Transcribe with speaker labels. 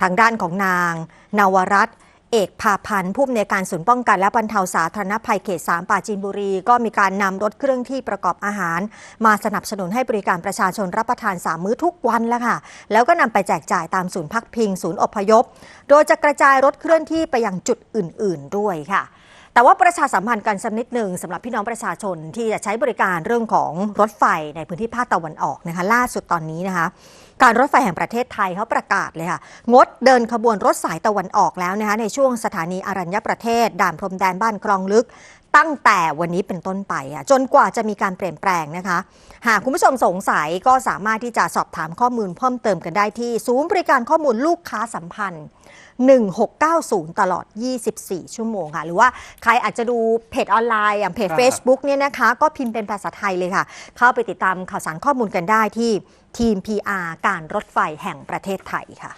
Speaker 1: ทางด้านของนาง นวรัตนเอกพาพันธ์ผู้อำนวยการศูนย์ป้องกันและบรรเทาสาธารณภัยเขต 3 ป่าจีนบุรี ก็มีการนำรถเครื่องที่ประกอบอาหาร มาสนับสนุนให้บริการประชาชนรับประทาน 3 มื้อทุกวันแล้วค่ะ แล้วก็นำไปแจกจ่ายตามศูนย์พักพิง ศูนย์อพยพ โดยจะกระจายรถเคลื่อนที่ไปยังจุดอื่น ๆ ด้วยค่ะ แต่ว่าประชาสัมพันธ์กันสักนิดหนึ่งสำหรับพี่น้องประชาชนที่จะใช้บริการเรื่องของรถไฟในพื้นที่ภาคตะวันออกนะคะ ล่าสุดตอนนี้นะคะ การรถไฟแห่งประเทศไทยเขาประกาศเลยค่ะงดเดินขบวนรถสายตะวันออกแล้วนะคะในช่วงสถานีอรัญญประเทศ ด่านพรมแดนบ้านคลองลึกตั้งแต่วันนี้เป็นต้นไปอะจนกว่าจะมีการเปลี่ยนแปลงนะคะ หากคุณผู้ชมสงสัยก็สามารถที่จะสอบถามข้อมูลเพิ่มเติมกันได้ที่ ศูนย์บริการข้อมูลลูกค้าสัมพันธ์ 1690 ตลอด 24 ชั่วโมงค่ะ หรือว่าใครอาจจะดูเพจออนไลน์อย่างเพจ
Speaker 2: ครับ
Speaker 1: Facebook เนี่ยนะคะ ก็พิมพ์เป็นภาษาไทยเลยค่ะ เข้าไปติดตามข่าวสารข้อมูลกันได้ที่ทีม PR การรถไฟแห่งประเทศไทยค่ะ